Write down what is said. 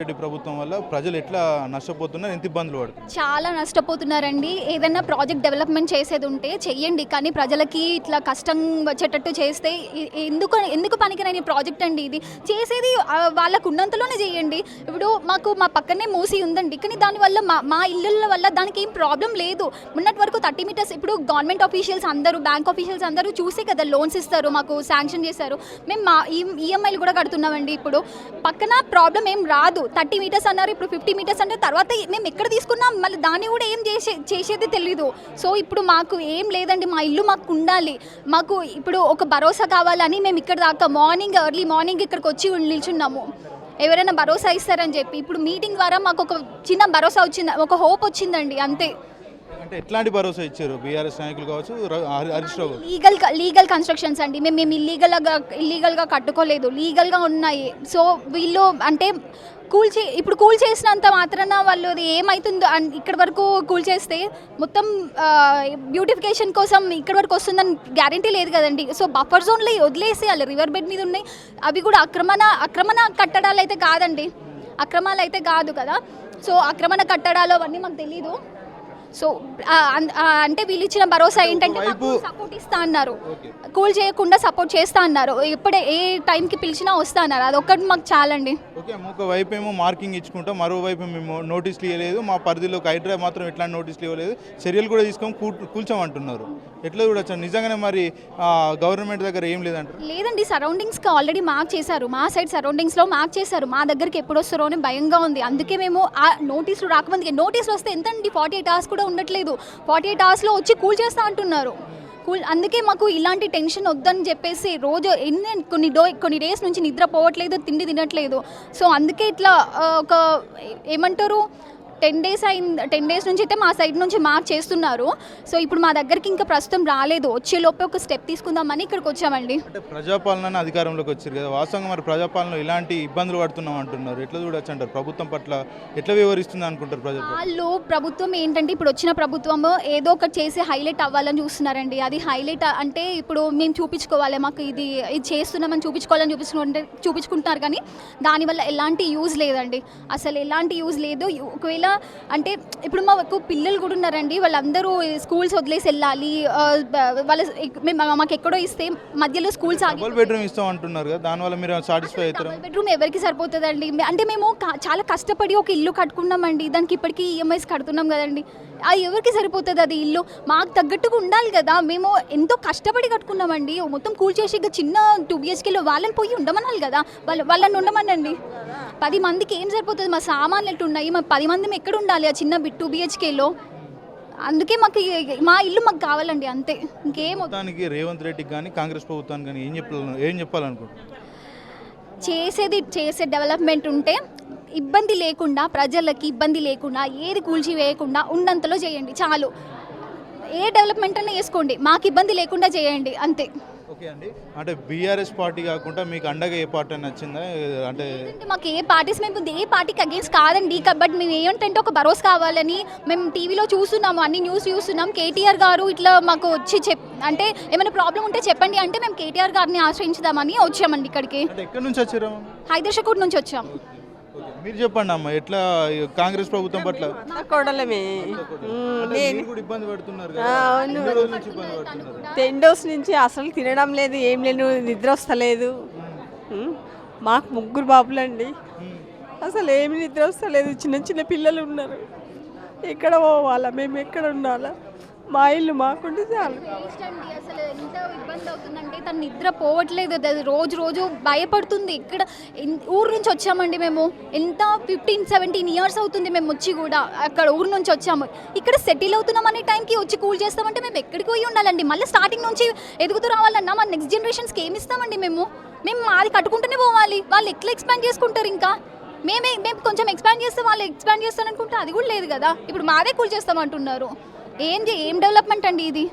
రెడ్డి ప్రభుత్వం వల్ల ప్రజలు ఎట్లా నష్టపోతున్నారు ఎంత ఇబ్బందులు పడుతున్నారు? చాలా నష్టపోతున్నారండి. ఏదైనా ప్రాజెక్ట్ డెవలప్మెంట్ చేసేది ఉంటే చెయ్యండి కానీ ప్రజలకి ఇట్లా కష్టం వచ్చేటట్టు చేస్తే ఎందుకు ఎందుకు పనికిరాని ప్రాజెక్ట్ అండి ఇది? చేసేది వాళ్ళకు ఉన్నంతలోనే చేయండి ఇప్పుడు మాకు మా పక్కనే మూసి ఉందండి కానీ దానివల్ల మా మా ఇళ్ళ వల్ల దానికి ఏం ప్రాబ్లం లేదు. ఉన్నటి వరకు థర్టీ మీటర్స్ ఇప్పుడు గవర్నమెంట్ ఆఫీషియల్స్ అందరూ బ్యాంక్ ఆఫీషియల్స్ అందరూ చూసే కదా లోన్స్ ఇస్తారు మాకు శాంక్షన్ చేశారు. మేము మా ఈఎంఐలు కూడా కడుతున్నామండి ఇప్పుడు. పక్కన ప్రాబ్లం ఏం రాదు. థర్టీ మీటర్స్ అన్నారు ఇప్పుడు ఫిఫ్టీ మీటర్స్ అంటే తర్వాత మేము ఎక్కడ తీసుకున్నాం? మళ్ళీ దాన్ని కూడా ఏం చేసే చేసేది తెలీదు. సో ఇప్పుడు మాకు ఏం లేదండి. మా ఇల్లు మాకు ఉండాలి. మాకు ఇప్పుడు ఒక భరోసా కావాలని మేము ఇక్కడ దాకా మార్నింగ్ ఎర్లీ మార్నింగ్ ఇక్కడికి వచ్చి నిల్చున్నాము. ఎవరైనా భరోసా ఇస్తారని చెప్పి. ఇప్పుడు మీటింగ్ ద్వారా మాకు ఒక చిన్న భరోసా వచ్చింది ఒక హోప్ వచ్చిందండి అంతే. అంటే ఎట్లాంటి భరోసా ఇచ్చారు? బీఆర్ఎస్ నాయకులు కావచ్చు Harish Rao. Legal legal constructions అండి. మేము మేము ఇల్లీగల్గా ఇల్లీగల్గా కట్టుకోలేదు. లీగల్గా ఉన్నాయి. సో వీళ్ళు అంటే కూల్ చే ఇప్పుడు కూల్ చేసినంత మాత్రాన వాళ్ళు అది ఏమవుతుందో ఇక్కడ వరకు కూల్ చేస్తే మొత్తం బ్యూటిఫికేషన్ కోసం ఇక్కడ వరకు వస్తుందని గ్యారంటీ లేదు కదండి. సో బఫర్ జోన్లో వదిలేసేయాలి. రివర్ బెడ్ మీద ఉన్నాయి. అవి కూడా అక్రమణ అక్రమణ కట్టడాలు అయితే కాదండి. అక్రమాలు అయితే కాదు కదా. సో అక్రమణ కట్టడాలు అవన్నీ మాకు తెలీదు. సో అంటే వీళ్ళు ఇచ్చిన భరోసా ఏంటంటే సపోర్ట్ ఇస్తా అన్నారు. కూల్ చేయకుండా సపోర్ట్ చేస్తా అన్నారు. ఎప్పుడే ఏ టైంకి పిలిచినా వస్తా అన్నారు. అదొక్కటి మాకు చాలండి. ఓకే ఒక వైపు ఏమో మార్కింగ్ ఇచ్చుకుంటాం మరోవైపు మేము నోటీసులు ఇవ్వలేదు మా పరిధిలో హైడ్రా మాత్రం ఎట్లాంటి నోటీసులు ఇవ్వలేదు చర్యలు కూడా తీసుకొని కూల్చామంటున్నారు. ఎట్లా చూడొచ్చు? నిజంగానే మరి గవర్నమెంట్ దగ్గర ఏం లేదంటారు? లేదండి సరౌండింగ్స్కి ఆల్రెడీ మార్క్ చేశారు. మా సైడ్ సరౌండింగ్స్లో మార్క్ చేశారు. మా దగ్గరికి ఎప్పుడు వస్తారో అని భయంగా ఉంది. అందుకే మేము ఆ నోటీసులు రాకముందుకే నోటీసులు వస్తే ఎంతండి ఫార్టీ ఎయిట్ అవర్స్ కూడా ఉండట్లేదు. ఫార్టీ ఎయిట్ అవర్స్లో వచ్చి కూల్ చేస్తా అంటున్నారు. కూల్ అందుకే మాకు ఇలాంటి టెన్షన్ వద్దని చెప్పేసి రోజు ఎన్ని కొన్ని డో కొన్ని డేస్ నుంచి నిద్ర పోవట్లేదు తిండి తినట్లేదు. సో అందుకే ఇట్లా ఒక ఏమంటారు టెన్ డేస్ అయింది టెన్ డేస్ నుంచి అయితే మా సైడ్ నుంచి మార్క్ చేస్తున్నారు. సో ఇప్పుడు మా దగ్గరికి ఇంకా ప్రస్తుతం రాలేదు. వచ్చే లోపే ఒక స్టెప్ తీసుకుందామని ఇక్కడికి వచ్చామండి. అంటే ప్రజాపాలన అధికారంలోకి వచ్చారు కదా. వాస్తవంగా మరి ప్రజాపాలన ఇలాంటి ఇబ్బందులు పడుతున్నాం అంటున్నారు. ఎట్లా చూడొచ్చు అంటారు? ప్రభుత్వం పట్ల ఎట్లా వివరిస్తుంది అనుకుంటారు ప్రజలు? వాళ్ళు ప్రభుత్వం ఏంటంటే ఇప్పుడు వచ్చిన ప్రభుత్వం ఏదో ఒకటి చేసి హైలైట్ అవ్వాలని చూస్తున్నారండి. అది హైలైట్ అంటే ఇప్పుడు మేము చూపించుకోవాలి మాకు ఇది ఇది చేస్తున్నామని చూపించుకోవాలని చూపించుకుంటే చూపించుకుంటున్నారు కానీ దానివల్ల ఎలాంటి యూజ్ లేదండి. అసలు ఎలాంటి యూజ్ లేదు. ఒకవేళ అంటే ఇప్పుడు మాకు పిల్లలు కూడా ఉన్నారండి. వాళ్ళందరూ స్కూల్స్ వదిలేసి వెళ్ళాలి. వాళ్ళ మేము మాకు ఎక్కడో ఇస్తే మధ్యలో స్కూల్స్ ఆగి బెడ్రూమ్ ఇస్తాం అంటున్నారు కదా? దానివల్ల మీరు సాటిస్ఫై అవుతారు? బెడ్రూమ్ ఎవరికి సరిపోతుందండి? అంటే మేము చాలా కష్టపడి ఒక ఇల్లు కట్టుకున్నామండి. దానికి ఇప్పటికీ ఈఎంఐస్ కడుతున్నాం కదండి. ఆ ఎవరికి సరిపోతుంది అది ఇల్లు? మాకు తగ్గట్టుగా ఉండాలి కదా? మేము ఎంతో కష్టపడి కట్టుకున్నామండి. మొత్తం కూల్ చేసి ఇక చిన్న టూ బిహెచ్కేలో వాళ్ళని పోయి ఉండమనాలి కదా? వాళ్ళ వాళ్ళని ఉండమనండి. పది మందికి ఏం సరిపోతుంది? మా సామాన్లు ఎట్టు ఉన్నాయి మా పది మంది ఎక్కడ ఉండాలి ఆ చిన్న టూ బిహెచ్కేలో అందుకే మాకు మా ఇల్లు మాకు కావాలండి అంతే. ఇంకేం. మొత్తానికి రేవంత్ రెడ్డికి కానీ కాంగ్రెస్ ప్రభుత్వానికి కానీ ఏం చెప్పాలను ఏం చెప్పాలనుకుంటున్నారు? చేసేది చేసే డెవలప్మెంట్ ఉంటే ఇబ్బంది లేకుండా ప్రజలకి ఇబ్బంది లేకుండా ఏది కూల్చివేయకుండా ఉన్నంతలో చేయండి చాలు. ఏ డెవలప్మెంట్ అన్నా వేసుకోండి మాకు ఇబ్బంది లేకుండా చేయండి అంతే. ఓకే అండి. అంటే బీఆర్ఎస్ పార్టీ కాకుండా మీకు అండగా ఏ పార్టీ అని నచ్చిందా? అంటే మాకు ఏ పార్టీస్ మేము ఏ పార్టీకి అగేన్స్ట్ కాదండి. బట్ మేము ఏంటంటే ఒక భరోసా కావాలని మేము టీవీలో చూస్తున్నాము అన్ని న్యూస్ చూస్తున్నాం. కేటీఆర్ గారు ఇట్లా మాకు వచ్చి చెప్ అంటే ఏమైనా ప్రాబ్లం ఉంటే చెప్పండి అంటే మేము కేటీఆర్ గారిని ఆశ్రయించుదామని వచ్చామండి ఇక్కడికి. ఎక్కడి నుంచి వచ్చారు? హైదరాబాద్ నుంచి వచ్చాం. ఓకే. మీరు చెప్పండి అమ్మ ఎట్లా కాంగ్రెస్ ప్రభుత్వం పట్ల? నా కోడలమే మ్మ్. అంటే మీరు కూడా ఇబ్బంది పడుతున్నారు కదా. ఆ, అవును. ఎన్ని రోజుల నుంచి ఇబ్బంది పడుతున్నారు? టెన్ డోస్ నుంచి అసలు తినడం లేదు ఏం లేదు నిద్ర వస్తలేదు. మాకు ముగ్గురు బాబులండి. అసలు ఏమి నిద్ర వస్తలేదు చిన్న చిన్న పిల్లలు ఉన్నారు. ఎక్కడ పోవాలా మేము ఎక్కడ ఉండాలా? మా ఇల్లు మాకుంటే చాలు. అసలు ఎంత ఇబ్బంది అవుతుందంటే తను నిద్ర పోవట్లేదు రోజు రోజు భయపడుతుంది. ఇక్కడ ఊరు నుంచి వచ్చామండి మేము. ఎంత ఫిఫ్టీన్ సెవెంటీన్ ఇయర్స్ అవుతుంది మేము వచ్చి కూడా అక్కడ ఊరు నుంచి వచ్చాము. ఇక్కడ సెటిల్ అవుతున్నాం అనే టైంకి వచ్చి కూల్ చేస్తామంటే మేము ఎక్కడికి పోయి ఉండాలండి? మళ్ళీ స్టార్టింగ్ నుంచి ఎదుగుతూ రావాలన్నా మా నెక్స్ట్ జనరేషన్స్కి ఏమి ఇస్తామండి మేము? మేము మాది కట్టుకుంటూనే పోవాలి. వాళ్ళు ఎట్లా ఎక్స్పాండ్ చేసుకుంటారు ఇంకా? మేమే మేము కొంచెం ఎక్స్పాండ్ చేస్తే వాళ్ళు ఎక్స్పాండ్ చేస్తారనుకుంటే అది కూడా లేదు కదా. ఇప్పుడు మాదే కూల్ చేస్తామంటున్నారు. ఏం ఏం డెవలప్మెంట్ అండి ఇది?